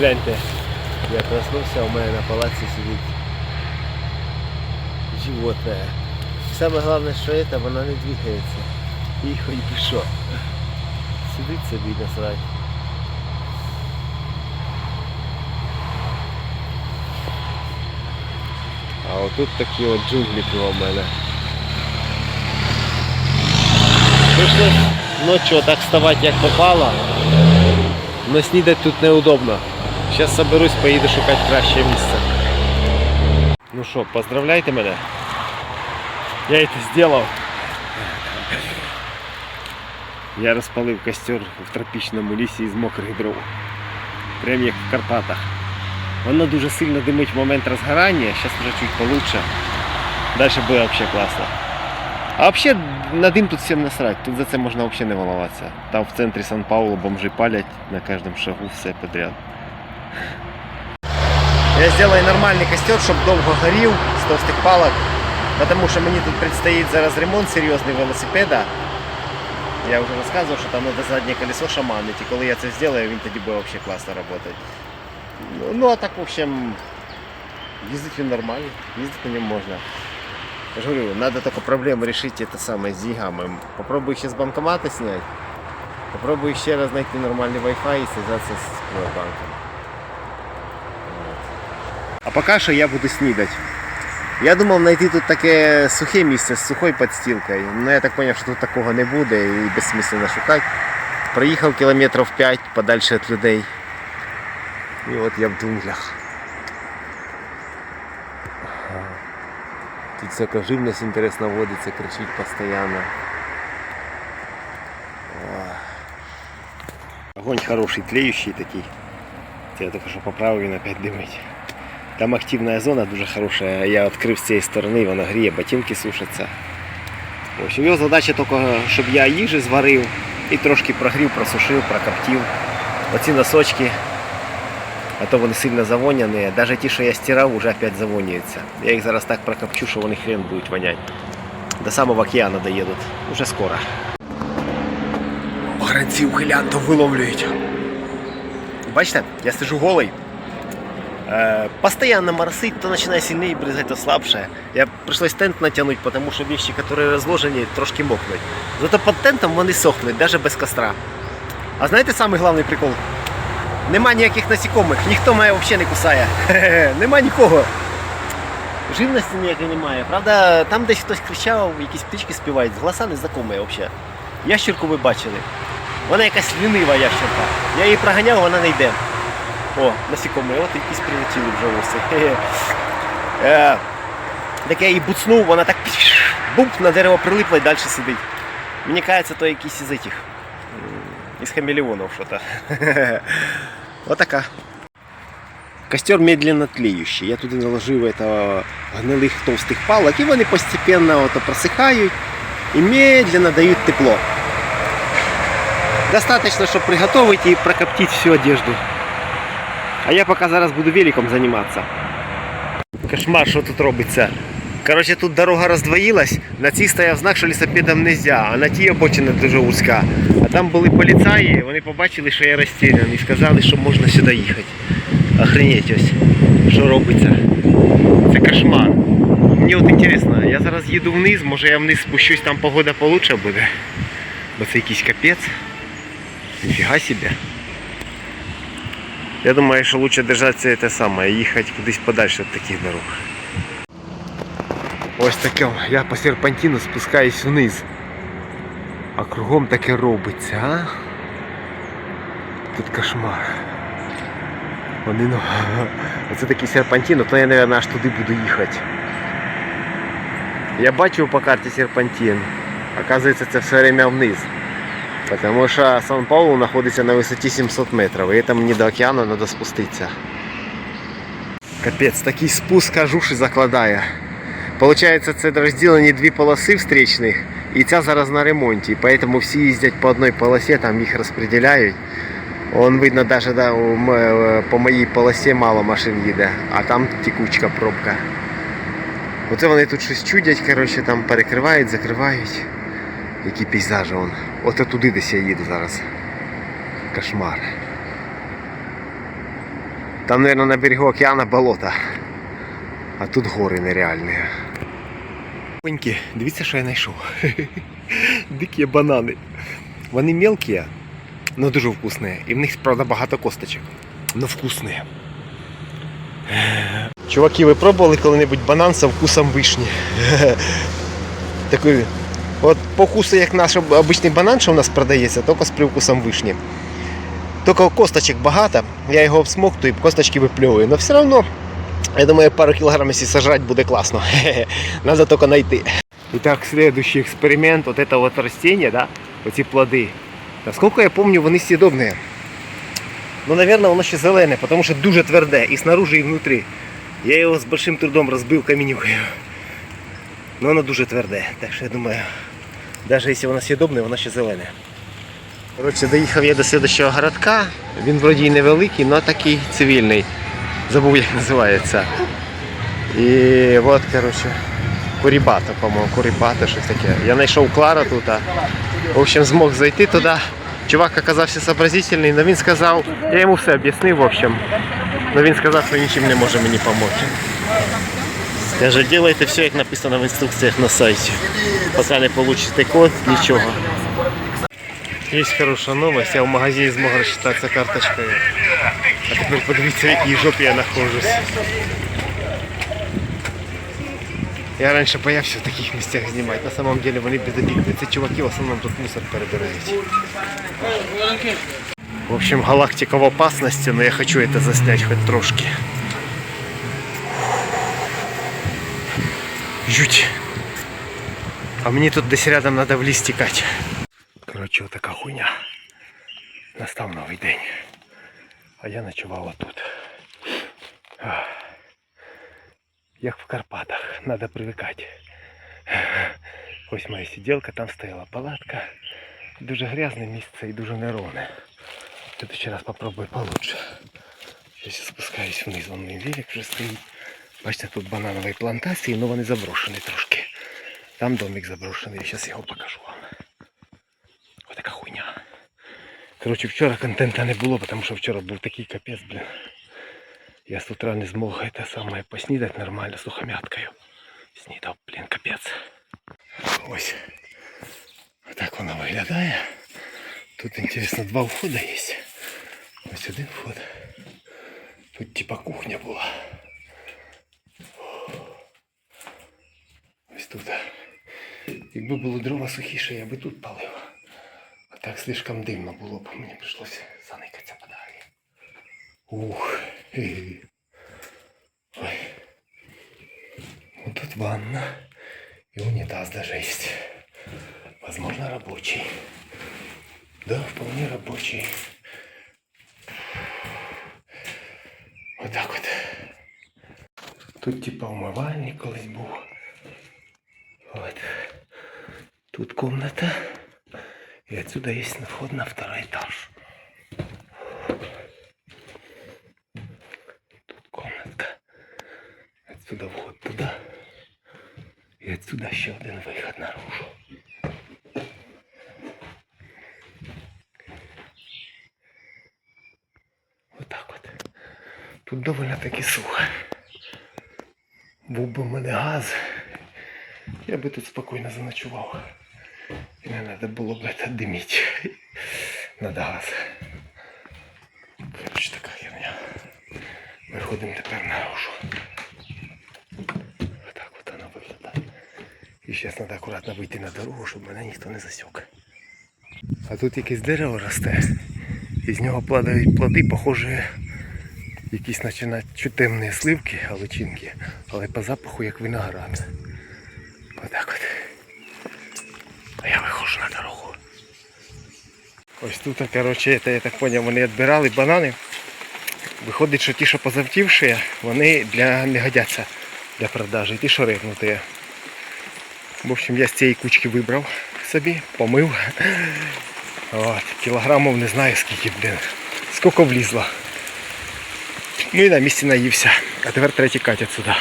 Гляньте, я проснувся, у мене на палаці сидить животне. Саме головне, що це, вона не двигається. І хоч би що. Сидить собі насрать. А отут такі от джунглі коло мене. Прийшлось ночью так вставати як попало. Но снідати тут неудобно. Зараз соберусь, поїду шукати краще місце. Ну що, поздравляйте мене. Я это сделал. Я розпалив костер в тропічному лісі із мокрих дров. Прям як в Карпатах. Воно дуже сильно димить в момент розгорання, зараз вже чуть получше. Далі буде взагалі класно. А взагалі на дим тут всім насрать, тут за це можна взагалі не волноватися. Там в центрі Сан-Паулу бомжи палять на кожному шагу все подряд. Я сделаю нормальний костер, щоб довго горів з товстих палок. Тому що мені тут предстоїть зараз ремонт серйозний велосипеда. Я вже розказував, що там треба заднє колесо шаманити. І коли я це зроблю, він тоді буде взагалі класно працювати. Ну, ну а так, в общем, їздити він нормально, їздити на ньому можна. Я же говорю, надо только проблему решить это самое с деньгами. Попробую еще с банкомата снять. Попробую еще раз найти нормальный Wi-Fi и связаться с банком. А пока що я буду снідати. Я думав знайти тут таке сухе місце з сухою підстілкою. але я так зрозумів, що тут такого не буде і безсмисленно шукати. Проїхав кілометрів 5 подальше від людей. І от я в джунглях. Тут всяка живность интересно водится, кричить постоянно. Огонь хороший, тлеющий такий. Я только що поправив, він опять димить. Там активная зона дуже хорошая. Я відкрив з цієї сторони, вона гріє, ботинки сушаться. В общем, його задача тільки, щоб я їжі зварив і трошки прогрів, просушив, прокоптив. Оці носочки а то вони сильно завоняні. Навіть ті, що я стирав, вже опять завонюються. Я їх зараз так прокопчу, що вони хрен будуть воняти. До самого океану доїдуть. Уже скоро. Погранці ухилянтов виловлюють. Бачите, я сижу голий. Э, постоянно моросить, то начинает сильнее брызгать, то слабше. Я пришлось тент натянуть, потому что вещи, которые разложені, трошки мокнуть. Зато під тентом вони сохнуть, даже без костра. А знаєте самий головний прикол? Нема ніяких насікомих, ніхто мене взагалі не кусає. Нема нікого. Живності ніякої немає. Правда, там десь хтось кричав, якісь птички співають, голоса незнакомі взагалі. Ящерку ви бачили. Вона якась лінива ящерка. Я її проганяв, вона не йде. О, насікомі, от якісь прилетіли вже оси. Е, Так я її буцнув, вона так бумп на дерево прилипла і далі сидить. Мені кажеться, то якийсь із этих. м, Із хамелеонов що-то. Вот така. Костер медленно тлеющий. Я туди наложив это гнилих товстих палок, і вони постепенно ото просихають і медленно дають тепло. Достаточно, щоб приготовити і прокоптити всю одежду. А я поки зараз буду великом займатися. Кошмар, що тут робиться. Коротше, тут дорога роздвоїлась, на цій стояв знак, що лісопедам не можна, а на тій обочина дуже вузька. А там були поліцаї, вони побачили, що я розстріляний, і сказали, що можна сюди їхати. Охренеть ось, що робиться. Це кошмар. Мені от інтересно, я зараз їду вниз, може я вниз спущусь, там погода получше буде. Бо це якийсь капець. Ніфіга себе. Я думаю, що лучше держатися те саме, їхати кудись подальше від таких дорог. Ось таке, я по серпантину спускаюсь вниз. А кругом таке робиться, а? Тут кошмар. Вони, ну, Оце такий серпантин, то я, мабуть, аж туди буду їхати. Я бачив по карті серпантин. Оказується, це все время вниз. Потому що Сан-Паулу знаходиться на висоті 700 метрів. І там мені до океану треба спуститися. Капець, такий спуск аж уші закладає. Получається, це розділені дві полоси встречних, і ця зараз на ремонті. Поэтому всі їздять по одній полосі, там їх розподіляють. Вон видно, даже да, у м- е, по моїй полосі мало машин їде, а там текучка пробка. Оце вони тут щось чудять, коротше, там перекривають, закривають. Які пейзажі вон. Ото туди десь я їду зараз. Кошмар. Там, мабуть, на берегу океана болото. А тут гори нереальні. Пеньки, дивіться, що я знайшов. Дикі банани. Вони мелкі, але дуже вкусні. І в них, правда, багато косточок. Но вкусні. Чуваки, ви пробували коли-небудь банан со вкусом вишні? Такий. От по вкусу, як наш об- обичний банан, що у нас продається, тільки з привкусом вишні. Тільки косточок багато, я його обсмоктую і косточки випльовую. Но все одно, я думаю, пару кілограм, якщо сажати, буде класно. Надо тільки знайти. Итак, следующий эксперимент. Вот это вот растение, да, эти плоды. Насколько я помню, вони съедобные. Ну, наверное, воно ще зелене, тому що дуже тверде і снаружи, і внутрі. Я його з большим трудом розбив камінюкою. Ну воно дуже тверде. Так що я думаю, навіть якщо воно съедобне, воно ще зелене. Коротше, доїхав я до слідчого городка. Він вроді невеликий, але такий цивільний. Забув, як називається. І от, коротше, Курібата, по-моєму, Курібата, щось таке. Я знайшов Клара тут. а. В общем, змог зайти туди. Чувак оказався сообразительний, але він сказав, я йому все об'яснив, в общем. Але він сказав, що нічим не може мені допомогти. Каже, делайте все, як написано в інструкціях на сайті. Поки не получите код, нічого. Є хороша новость, я в магазині змог розчитатися карточкою. А тепер подивіться, в якій жопі я знаходжусь. Я раніше боявся в таких місцях знімати. На самом деле вони безобідні. Це чуваки в основному тут мусор перебирають. В общем, галактика в опасности, но я хочу это заснять хоть трошки. Жуть. А мені тут десь рядом надо в ліс тікати. Коротше, отака хуйня. Настав новий день. А я ночував отут. Ах. Як в Карпатах, надо привикати. Ось моя сиделка, там стояла палатка. Дуже грязне місце і дуже неровне. Тут ще раз попробую получше. Сейчас я спускаюсь вниз, вон мій велик вже стоїть. Бачите, тут бананові плантації, але вони заброшені трошки. Там домик заброшений, я зараз його покажу вам. Ось така хуйня. Коротше, вчора контента не було, тому що вчора був такий капець, блін. Я з утра не змог це саме поснідати нормально сухомяткою. Снідав, блін, капець. Ось. Отак воно виглядає. Тут інтересно два входи є. Ось один вход. Тут типа кухня була. Тут. Якби було дрова сухіше, я би тут палив. А так слишком димно було б, мені прийшлося заникатися подалі. Ух. хе-хе. Ой. Вот тут ванна. И унитаз даже есть. Возможно, рабочий. Да, вполне рабочий. Вот так вот. Тут типа умывальник колись був. Вот. Тут комната. И отсюда есть вход на второй этаж. Тут комнатка. Отсюда вход туда. И отсюда еще один выход наружу. Вот так вот. Тут довольно таки сухо. Був би мене газ. Я би тут спокійно заночував. І не треба було б це димити. Надо газ. Короче, така херня. Виходимо тепер наружу. Так от вона виглядає. І зараз треба акуратно вийти на дорогу, щоб мене ніхто не засік. А тут якесь дерево росте. І з нього падають плоди, похожі якісь наче на темні сливки, галичинки, але по запаху як виноград. Отак от. А я виходжу на дорогу. Ось тут, коротше, я так зрозумів, вони відбирали банани. Виходить, що ті, що позавтівші, вони для, не годяться для продажі. Ті, що ригнуті. В общем, я з цієї кучки вибрав собі, помив. От, кілограмів не знаю скільки, блін. Скільки влізло. Ну і на місці наївся. А тепер третій катять сюди.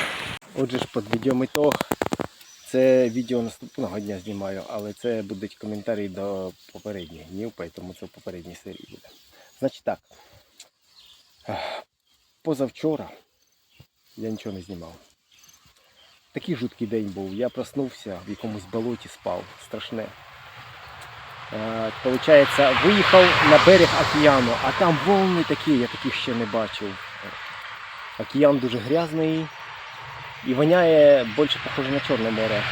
Отже ж, підведемо ітог. Це відео наступного дня знімаю, але це будуть коментарі до попередніх днів, тому це в попередній серії буде. Значить так. Позавчора я нічого не знімав. Такий жуткий день був. Я проснувся в якомусь болоті спав. Страшне. Е, Получається, виїхав на берег океану, а там волни такі, я таких ще не бачив. Океан дуже грязний і воняє більше похоже на Чорне море.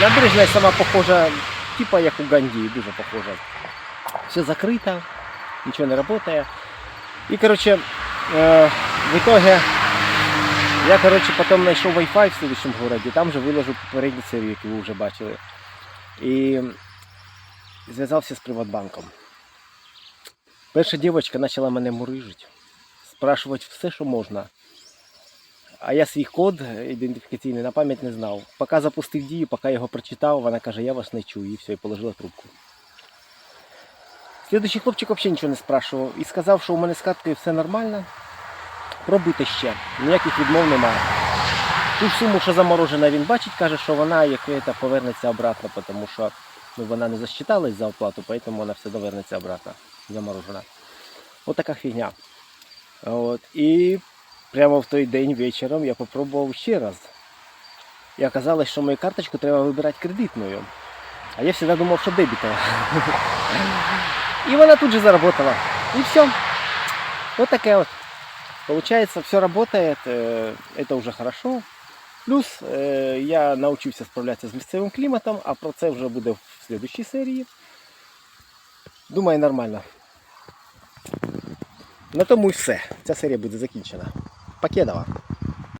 Набережна сама похожа, типа як у Гандії, дуже похожа. Все закрито, нічого не працює. І коротше, е, в итоге я коротше, потім знайшов Wi-Fi в следующем городі, там же виложу попередню серію, яку ви вже бачили. І зв'язався з Приватбанком. Перша дівчинка почала мене мурижити, спрашувати все, що можна. А я свій код ідентифікаційний на пам'ять не знав. Поки запустив дію, поки його прочитав, вона каже, я вас не чую, і все, і положила трубку. Слідуючий хлопчик взагалі нічого не спрашував і сказав, що у мене з карткою все нормально. Пробуйте ще, ніяких відмов немає. Ту ж суму, що заморожена, він бачить, каже, що вона як это, повернеться обратно, тому що ну, вона не засчиталась за оплату, тому вона все довернеться обратно, заморожена. От така фігня. От. І прямо в той день вечором я попробував ще раз. І оказалось, що мою карточку треба вибирати кредитною. А я завжди думав, що дебітова. І вона тут же заработала. І все. Вот таке вот. Получается, все работает, э, это уже хорошо. Плюс э, я научився справлятися з місцевим кліматом, а про це вже буде в следующій серії. Думаю, нормально. На тому і все. Ця серія буде закінчена. পাকিয়ে দেওয়া